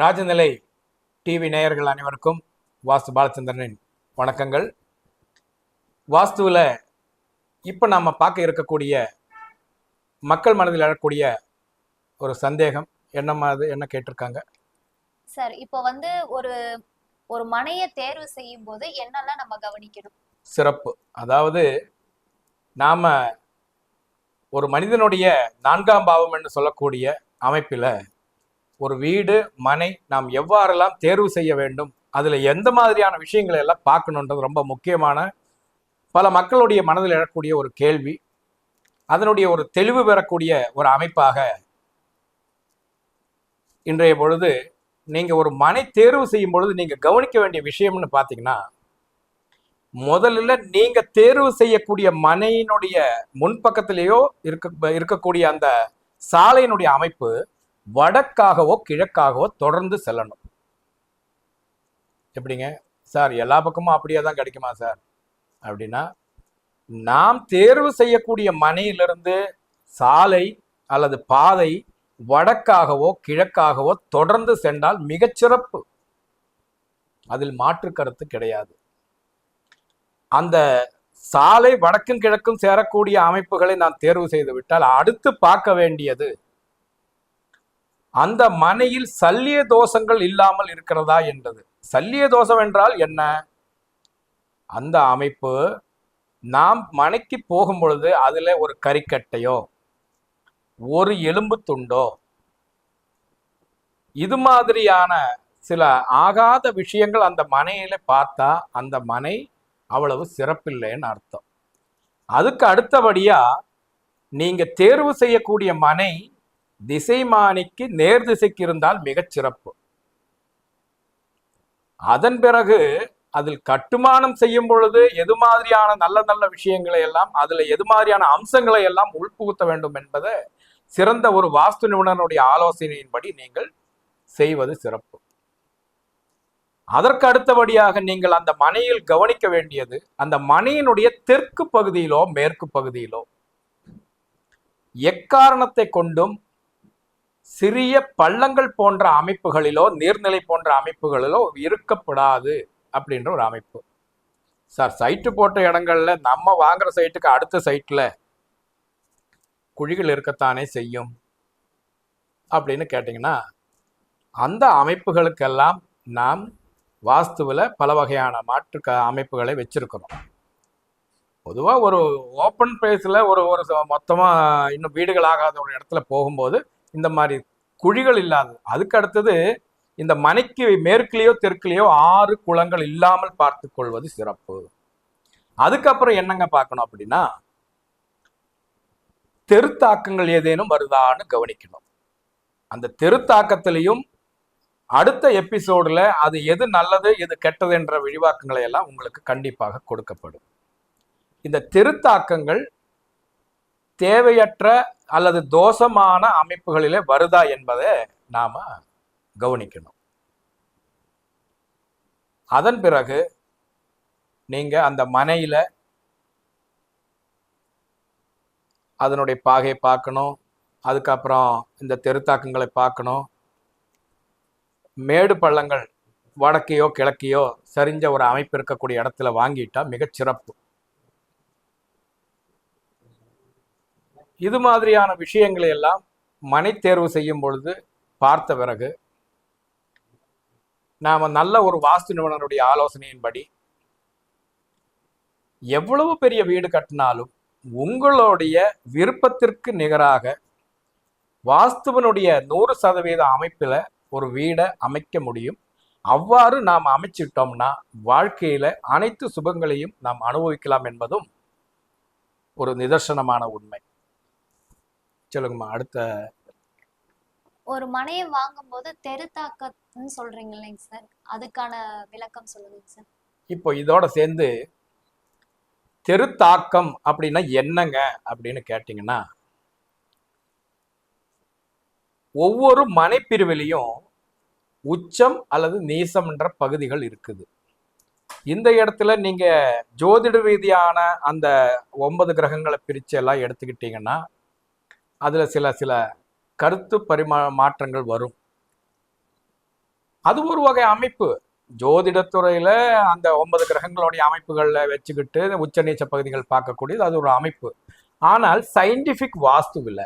Rajanilai TV நேயர்கள் அனைவருக்கும் வாஸ்து பாலச்சந்திரனின் வணக்கங்கள். வாஸ்துவில் இப்போ நாம் பார்க்க இருக்கக்கூடிய மக்கள் மனதில் எழக்கூடிய ஒரு சந்தேகம் என்னம்மா அது என்ன கேட்டிருக்காங்க? சார் இப்போ வந்து ஒரு ஒரு மனையை தேர்வு செய்யும் போது என்னெல்லாம் நம்ம கவனிக்கணும்? சிறப்பு. அதாவது நாம் ஒரு மனிதனுடைய நான்காம் பாவம் என்று சொல்லக்கூடிய அமைப்பில் ஒரு வீடு மனை நாம் எவ்வாறெல்லாம் தேர்வு செய்ய வேண்டும் அதில் எந்த மாதிரியான விஷயங்களை எல்லாம் பார்க்கணுன்றது ரொம்ப முக்கியமான பல மக்களுடைய மனதில் எழக்கூடிய ஒரு கேள்வி. அதனுடைய ஒரு தெளிவு பெறக்கூடிய ஒரு அமைப்பாக இன்றைய பொழுது நீங்கள் ஒரு மனை தேர்வு செய்யும் பொழுது நீங்கள் கவனிக்க வேண்டிய விஷயம்னு பார்த்தீங்கன்னா முதல்ல நீங்கள் தேர்வு செய்யக்கூடிய மனையினுடைய முன்பக்கத்திலேயோ இருக்க இருக்கக்கூடிய அந்த சாலையினுடைய அமைப்பு வடக்காகவோ கிழக்காகவோ தொடர்ந்து செல்லணும். எப்படிங்க? சார் எல்லா பக்கமும் அப்படியே தான் கிடைக்குமா சார்? அப்படின்னா நாம் தேர்வு செய்யக்கூடிய மனையிலிருந்து சாலை அல்லது பாதை வடக்காகவோ கிழக்காகவோ தொடர்ந்து சென்றால் மிகச்சிறப்பு அதில் மாற்று கருத்து கிடையாது. அந்த சாலை வடக்கும் கிழக்கும் சேரக்கூடிய அமைப்புகளை நான் தேர்வு செய்து விட்டால் அடுத்து பார்க்க வேண்டியது அந்த மனையில் சல்லிய தோஷங்கள் இல்லாமல் இருக்கிறதா என்றது சல்லிய தோஷம் என்றால் என்ன? அந்த அமைப்பு நாம் மனைக்கு போகும் பொழுது அதில் ஒரு கறிக்கட்டையோ ஒரு எலும்பு துண்டோ இது மாதிரியான சில ஆகாத விஷயங்கள் அந்த மனையில பார்த்தா அந்த மனை அவ்வளவு சிறப்பில்லைன்னு அர்த்தம். அதுக்கு அடுத்தபடியா நீங்க தேர்வு செய்யக்கூடிய மனை திசைமானிக்கு நேர் திசைக்கு இருந்தால் மிகச் சிறப்பு. அதன் பிறகு அதில் கட்டுமானம் செய்யும் பொழுது எது மாதிரியான நல்ல நல்ல விஷயங்களை எல்லாம் அதுல எது மாதிரியான அம்சங்களை எல்லாம் உள்புகுத்த வேண்டும் என்பதை சிறந்த ஒரு வாஸ்து நிபுணனுடைய ஆலோசனையின்படி நீங்கள் செய்வது சிறப்பு. அதற்கு அடுத்தபடியாக நீங்கள் அந்த மனையில் கவனிக்க வேண்டியது அந்த மனையினுடைய தெற்கு பகுதியிலோ மேற்கு பகுதியிலோ எக்காரணத்தை கொண்டும் சிறிய பள்ளங்கள் போன்ற அமைப்புகளிலோ நீர்நிலை போன்ற அமைப்புகளிலோ இருக்கப்படாது அப்படின்ற ஒரு அமைப்பு. சார் சைட்டு போட்ட இடங்கள்ல நம்ம வாங்குற சைட்டுக்கு அடுத்த சைட்ல குழிகள் இருக்கத்தானே செய்யும் அப்படின்னு கேட்டிங்கன்னா அந்த அமைப்புகளுக்கெல்லாம் நாம் வாஸ்துவில் பல வகையான மாற்று க அமைப்புகளை வச்சுருக்கிறோம். பொதுவாக ஒரு ஓப்பன் பிளேஸில் ஒரு ஒரு மொத்தமாக இன்னும் வீடுகள் ஆகாத ஒரு இடத்துல போகும்போது இந்த மாதிரி குழிகள் இல்லாது அதுக்கு அடுத்தது இந்த மனைக்கு மேற்குலேயோ தெற்குலேயோ ஆறு குளங்கள் இல்லாமல் பார்த்து கொள்வது சிறப்பு. அதுக்கப்புறம் என்னங்க பார்க்கணும் அப்படின்னா தெருத்தாக்கங்கள் ஏதேனும் வருதான்னு கவனிக்கணும். அந்த தெருத்தாக்கத்திலையும் அடுத்த எபிசோடில் அது எது நல்லது எது கெட்டது என்ற விரிவாக்கங்களை எல்லாம் உங்களுக்கு கண்டிப்பாக கொடுக்கப்படும். இந்த தெருத்தாக்கங்கள் தேவையற்ற அல்லது தோஷமான அமைப்புகளிலே வருதா என்பதை நாம கவனிக்கணும். அதன் பிறகு நீங்க அந்த மனையில அதனுடைய பாகையை பார்க்கணும். அதுக்கப்புறம் இந்த தெருத்தாக்கங்களை பார்க்கணும். மேடு பள்ளங்கள் வடக்கையோ கிழக்கையோ சரிஞ்ச ஒரு அமைப்பு இருக்கக்கூடிய இடத்துல வாங்கிட்டா மிகச் இது மாதிரியான விஷயங்களை எல்லாம் மனை தேர்வு செய்யும் பொழுது பார்த்த பிறகு நாம் நல்ல ஒரு வாஸ்து நிபுணருடைய ஆலோசனையின்படி எவ்வளவு பெரிய வீடு கட்டினாலும் உங்களுடைய விருப்பத்திற்கு நிகராக வாஸ்துவனுடைய நூறு சதவீத அமைப்பில் ஒரு வீடை அமைக்க முடியும். அவ்வாறு நாம் அமைச்சிட்டோம்னா வாழ்க்கையில் அனைத்து சுபங்களையும் நாம் அனுபவிக்கலாம் என்பதும் ஒரு நிதர்சனமான உண்மை. சொல்லுங்கம்மா அடுத்த. ஒரு மனையை வாங்கும்போது தெருத்தாக்கம்னு சொல்றீங்க இல்லைங்க சார். அதுக்கான விளக்கம் சொல்லுங்க சார். இப்போ இதோட சேர்ந்து தெருத்தாக்கம் அப்படின்னா என்னங்க அப்படின்னு கேட்டிங்கன்னா ஒவ்வொரு மனைப்பிரிவிலையும் உச்சம் அல்லது நீசம்ன்ற பகுதிகள் இருக்குது. இந்த இடத்துல நீங்க ஜோதிட ரீதியான அந்த ஒன்பது கிரகங்களை பிரிச்சு எல்லாம் எடுத்துக்கிட்டீங்கன்னா அதில் சில சில கருத்து பரிமா மாற்றங்கள் வரும். அது ஒரு வகை அமைப்பு. ஜோதிடத்துறையில் அந்த ஒன்பது கிரகங்களுடைய அமைப்புகளில் வச்சுக்கிட்டு உச்ச நீச்ச பகுதிகள் பார்க்கக்கூடியது அது ஒரு அமைப்பு. ஆனால் சயின்டிஃபிக் வாஸ்துவில்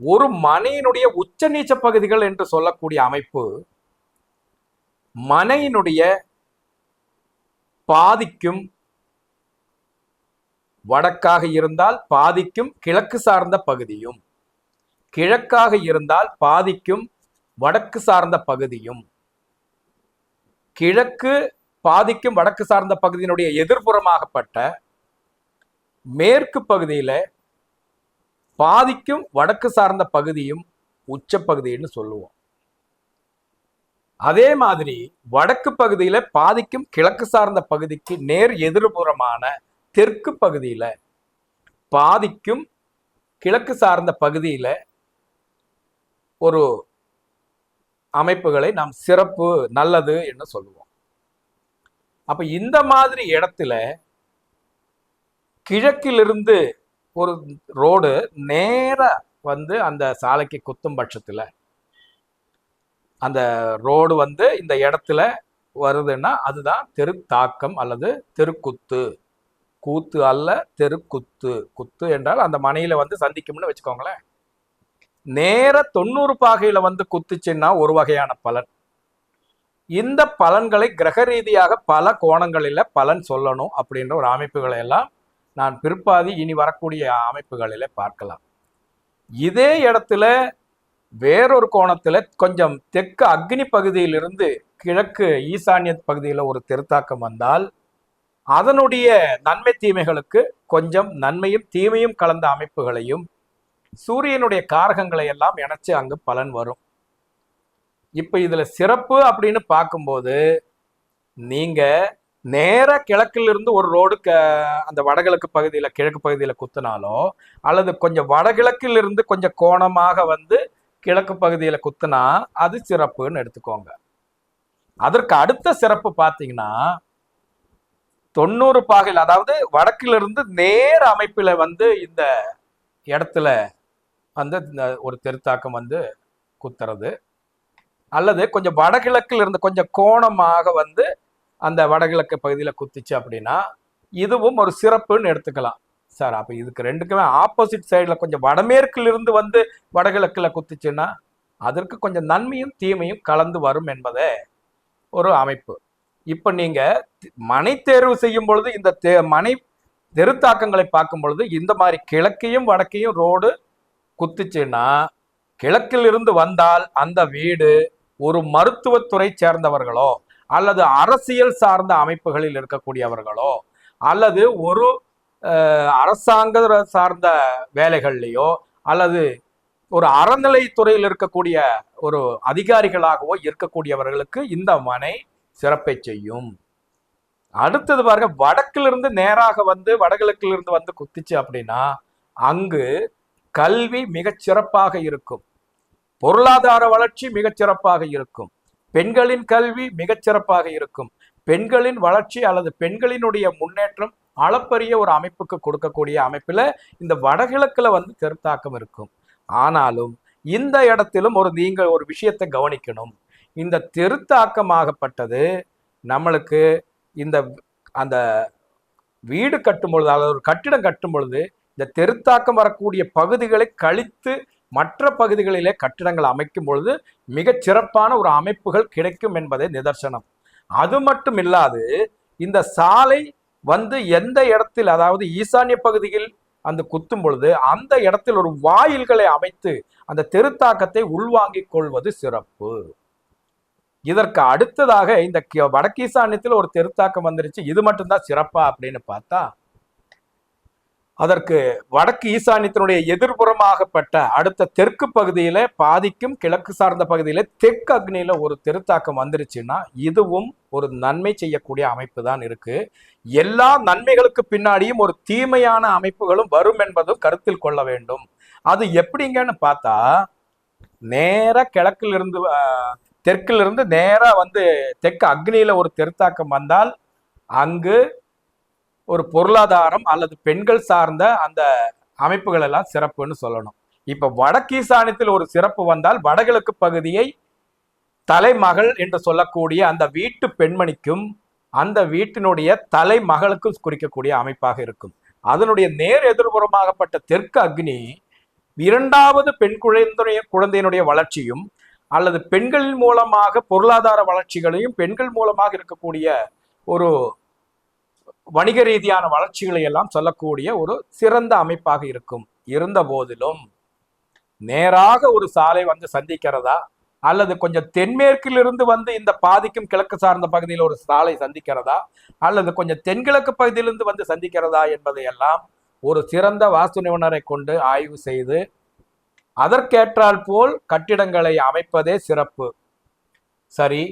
ஒரு மனையினுடைய உச்ச நீச்ச பகுதிகள் என்று சொல்லக்கூடிய அமைப்பு மனையினுடைய பாதிக்கும் வடக்காக இருந்தால் பாதிக்கும் கிழக்கு சார்ந்த பகுதியும் கிழக்காக இருந்தால் பாதிக்கும் வடக்கு சார்ந்த பகுதியும். கிழக்கு பாதிக்கும் வடக்கு சார்ந்த பகுதியினுடைய எதிர்ப்புறமாகப்பட்ட மேற்கு பகுதியில பாதிக்கும் வடக்கு சார்ந்த பகுதியும் உச்சப்பகுதின்னு சொல்லுவோம். அதே மாதிரி வடக்கு பகுதியில பாதிக்கும் கிழக்கு சார்ந்த பகுதிக்கு நேர் எதிர்புறமான தெற்கு பகுதியில் பாதிக்கும் கிழக்கு சார்ந்த பகுதியில் ஒரு அமைப்புகளை நாம் சிறப்பு நல்லது என்று சொல்லுவோம். அப்போ இந்த மாதிரி இடத்துல கிழக்கிலிருந்து ஒரு ரோடு நேராக வந்து அந்த சாலைக்கு குத்தும் பட்சத்தில் அந்த ரோடு வந்து இந்த இடத்துல வருதுன்னா அதுதான் தெருத்தாக்கம் அல்லது தெருக்குத்து. கூத்து அல்ல தெருக்குத்து குத்து. என்றால் அந்த மனையில வந்து சந்திக்கும்னு வச்சுக்கோங்களேன். நேர தொண்ணூறு பாகையில வந்து குத்துச்சுன்னா ஒரு வகையான பலன். இந்த பலன்களை கிரக ரீதியாக பல கோணங்களில் பலன் சொல்லணும் அப்படின்ற ஒரு அமைப்புகளை எல்லாம் நான் பிற்பாதி இனி வரக்கூடிய அமைப்புகளில் பார்க்கலாம். இதே இடத்துல வேறொரு கோணத்தில் கொஞ்சம் தெற்கு அக்னி பகுதியிலிருந்து கிழக்கு ஈசான்ய பகுதியில் ஒரு தெருத்தாக்கம் வந்தால் அதனுடைய நன்மை தீமைகளுக்கு கொஞ்சம் நன்மையும் தீமையும் கலந்த அமைப்புகளையும் சூரியனுடைய காரகங்களை எல்லாம் இணைச்சு அங்கு பலன் வரும். இப்போ இதில் சிறப்பு அப்படின்னு பார்க்கும்போது நீங்கள் நேர கிழக்கிலிருந்து ஒரு ரோடு க அந்த வடகிழக்கு பகுதியில் கிழக்கு பகுதியில் குத்துனாலோ அல்லது கொஞ்சம் வடகிழக்கில் இருந்து கொஞ்சம் கோணமாக வந்து கிழக்கு பகுதியில் குத்துனா அது சிறப்புன்னு எடுத்துக்கோங்க. அதற்கு அடுத்த சிறப்பு பார்த்தீங்கன்னா தொண்ணூறு பாகையில் அதாவது வடக்கிலிருந்து நேர அமைப்பில் வந்து இந்த இடத்துல வந்து இந்த ஒரு தெருத்தாக்கம் வந்து குத்துறது. அல்லது கொஞ்சம் வடகிழக்கில் இருந்து கொஞ்சம் கோணமாக வந்து அந்த வடகிழக்கு பகுதியில் குத்துச்சு அப்படின்னா இதுவும் ஒரு சிறப்புன்னு எடுத்துக்கலாம். சார் அப்போ இதுக்கு ரெண்டுக்குமே ஆப்போசிட் சைடில் கொஞ்சம் வடமேற்கில் இருந்து வந்து வடகிழக்கில் குத்துச்சுன்னா அதற்கு கொஞ்சம் நன்மையும் தீமையும் கலந்து வரும் என்பதே ஒரு அமைப்பு. இப்போ நீங்க மனை தேர்வு செய்யும் பொழுது இந்த தே மனை தெருத்தாக்கங்களை பார்க்கும் பொழுது இந்த மாதிரி கிழக்கையும் வடக்கையும் ரோடு குத்துச்சுன்னா கிழக்கில் இருந்து வந்தால் அந்த வீடு ஒரு மருத்துவத்துறை சேர்ந்தவர்களோ அல்லது அரசியல் சார்ந்த அமைப்புகளில் இருக்கக்கூடியவர்களோ அல்லது ஒரு அரசாங்க சார்ந்த வேலைகள்லையோ அல்லது ஒரு அறநிலைத்துறையில் இருக்கக்கூடிய ஒரு அதிகாரிகளாகவோ இருக்கக்கூடியவர்களுக்கு இந்த மனை சிறப்பை செய்யும். அடுத்தது பாருங்க வடக்கிலிருந்து நேராக வந்து வடகிழக்கிலிருந்து வந்து குத்திச்சு அப்படின்னா அங்கு கல்வி மிகச் சிறப்பாக இருக்கும். பொருளாதார வளர்ச்சி மிகச் சிறப்பாக இருக்கும். பெண்களின் கல்வி மிகச் சிறப்பாக இருக்கும். பெண்களின் வளர்ச்சி அல்லது பெண்களினுடைய முன்னேற்றம் அளப்பரிய ஒரு அமைப்புக்கு கொடுக்கக்கூடிய அமைப்புல இந்த வடகிழக்குல வந்து கருத்தாக்கம் இருக்கும். ஆனாலும் இந்த இடத்திலும் ஒரு நீங்கள் ஒரு விஷயத்தை கவனிக்கணும். இந்த தெருத்தாக்கமாகப்பட்டது நம்மளுக்கு இந்த அந்த வீடு கட்டும் பொழுது அல்லது ஒரு கட்டிடம் கட்டும் பொழுது இந்த தெருத்தாக்கம் வரக்கூடிய பகுதிகளை கழித்து மற்ற பகுதிகளிலே கட்டிடங்கள் அமைக்கும் பொழுது மிகச் சிறப்பான ஒரு அமைப்புகள் கிடைக்கும் என்பதே நிதர்சனம். அது மட்டும் இல்லாது இந்த சாலை வந்து எந்த இடத்தில் அதாவது ஈசான்ய பகுதியில் அந்த குத்தும் பொழுது அந்த இடத்தில் ஒரு வாயில்களை அமைத்து அந்த தெருத்தாக்கத்தை உள்வாங்கிக் கொள்வது சிறப்பு. இதற்கு அடுத்ததாக இந்த வடக்கீசானியத்தில் ஒரு தெருத்தாக்கம் வந்துருச்சு. இது மட்டும்தான் சிறப்பா அப்படின்னு பார்த்தா அதற்கு வடக்கு ஈசானியத்தினுடைய எதிர்புறமாகப்பட்ட அடுத்த தெற்கு பகுதியில பாதிக்கும் கிழக்கு சார்ந்த பகுதியில தெற்கு அக்னியில ஒரு தெருத்தாக்கம் வந்துருச்சுன்னா இதுவும் ஒரு நன்மை செய்யக்கூடிய அமைப்பு தான் இருக்கு. எல்லா நன்மைகளுக்கு பின்னாடியும் ஒரு தீமையான அமைப்புகளும் வரும் என்பதும் கருத்தில் கொள்ள வேண்டும். அது எப்படிங்கன்னு பார்த்தா நேர கிழக்கில் இருந்து தெற்கிலிருந்து நேராக இருந்து வந்து தெற்கு அக்னியில் ஒரு தெருத்தாக்கம் வந்தால் அங்கு ஒரு பொருளாதாரம் அல்லது பெண்கள் சார்ந்த அந்த அமைப்புகள் எல்லாம் சிறப்புன்னு சொல்லணும். இப்போ வடக்கீசானத்தில் ஒரு சிறப்பு வந்தால் வடகிழக்கு பகுதியை தலைமகள் என்று சொல்லக்கூடிய அந்த வீட்டு பெண்மணிக்கும் அந்த வீட்டினுடைய தலைமகளுக்கும் குறிக்கக்கூடிய அமைப்பாக இருக்கும். அதனுடைய நேர் எதிர்புறமாகப்பட்ட தெற்கு அக்னி இரண்டாவது பெண் குழந்தைய குழந்தையினுடைய வளர்ச்சியும் அல்லது பெண்களின் மூலமாக பொருளாதார வளர்ச்சிகளையும் பெண்கள் மூலமாக இருக்கக்கூடிய ஒரு வணிக ரீதியான வளர்ச்சிகளை எல்லாம் சொல்லக்கூடிய ஒரு சிறந்த அமைப்பாக இருக்கும். இருந்த போதிலும் நேராக ஒரு சாலை வந்து சந்திக்கிறதா? அல்லது கொஞ்சம் தென்மேற்கிலிருந்து வந்து இந்த பாதிக்கும் கிழக்கு சார்ந்த பகுதியில் ஒரு சாலை சந்திக்கிறதா? அல்லது கொஞ்சம் தென்கிழக்கு பகுதியிலிருந்து வந்து சந்திக்கிறதா என்பதையெல்லாம் ஒரு சிறந்த வாஸ்து நிபுணரை கொண்டு ஆய்வு செய்து அதற்கேற்றால் போல் கட்டிடங்களை அமைப்பதே சிறப்பு. சரி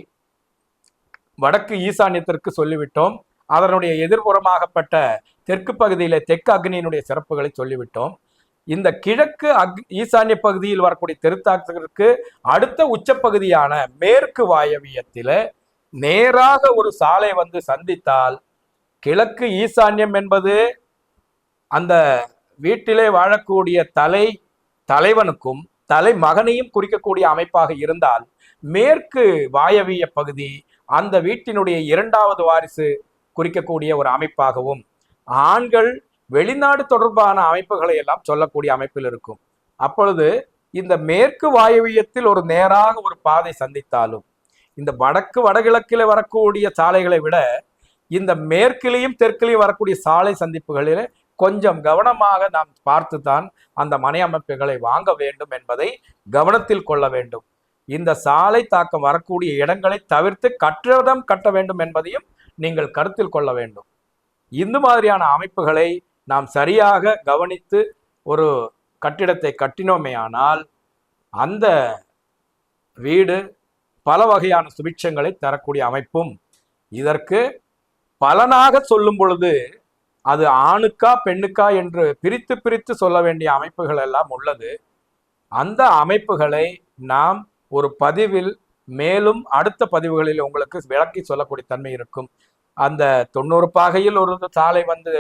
வடக்கு ஈசான்யத்திற்கு சொல்லிவிட்டோம். அதனுடைய எதிர்புறமாகப்பட்ட தெற்கு பகுதியில தெற்கு அக்னியினுடைய சிறப்புகளை சொல்லிவிட்டோம். இந்த கிழக்கு அக் ஈசான்ய பகுதியில் வரக்கூடிய தெருத்தாக்கத்திற்கு அடுத்த உச்சப்பகுதியான மேற்கு வாயவியத்தில நேராக ஒரு சாலை வந்து சந்தித்தால் கிழக்கு ஈசான்யம் என்பது அந்த வீட்டிலே வாழக்கூடிய தலை தலைவனுக்கும் தலைமகனையும் குறிக்கக்கூடிய அமைப்பாக இருந்தால் மேற்கு வாயவிய பகுதி அந்த வீட்டினுடைய இரண்டாவது வாரிசு குறிக்கக்கூடிய ஒரு அமைப்பாகவும் ஆண்கள் வெளிநாடு தொடர்பான அமைப்புகளை எல்லாம் சொல்லக்கூடிய அமைப்பில் இருக்கும். அப்பொழுது இந்த மேற்கு வாயவியத்தில் ஒரு நேராக ஒரு பாதை சந்தித்தாலும் இந்த வடக்கு வடகிழக்கில் வரக்கூடிய சாலைகளை விட இந்த மேற்கிலையும் தெற்கிலையும் வரக்கூடிய சாலை சந்திப்புகளில் கொஞ்சம் கவனமாக நாம் பார்த்துதான் அந்த மனை அமைப்புகளை வாங்க வேண்டும் என்பதை கவனத்தில் கொள்ள வேண்டும். இந்த சாலை தாக்கம் வரக்கூடிய இடங்களை தவிர்த்து கட்டிடம் கட்ட வேண்டும் என்பதையும் நீங்கள் கருத்தில் கொள்ள வேண்டும். இந்த மாதிரியான அமைப்புகளை நாம் சரியாக கவனித்து ஒரு கட்டிடத்தை கட்டினோமேயானால் அந்த வீடு பல வகையான சுபிட்சங்களை தரக்கூடிய அமைப்பும் இதற்கு பலனாக சொல்லும் பொழுது அது ஆணுக்கா பெண்ணுக்கா என்று பிரித்து பிரித்து சொல்ல வேண்டிய அமைப்புகள் எல்லாம் உள்ளது. அந்த அமைப்புகளை நாம் ஒரு பதிவில் மேலும் அடுத்த பதிவுகளில் உங்களுக்கு விளக்கி சொல்லக்கூடிய தன்மை இருக்கும். அந்த தொண்ணூறு பாகையில் ஒரு சாலை வந்து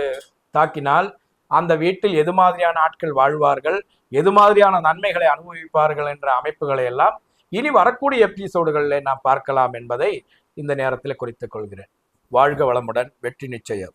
தாக்கினால் அந்த வீட்டில் எது மாதிரியான ஆட்கள் வாழ்வார்கள் எது மாதிரியான நன்மைகளை அனுபவிப்பார்கள் என்ற அமைப்புகளை எல்லாம் இனி வரக்கூடிய எபிசோடுகளில் நாம் பார்க்கலாம் என்பதை இந்த நேரத்தில் குறித்துக் கொள்கிறேன். வாழ்க வளமுடன் வெற்றி நிச்சயம்.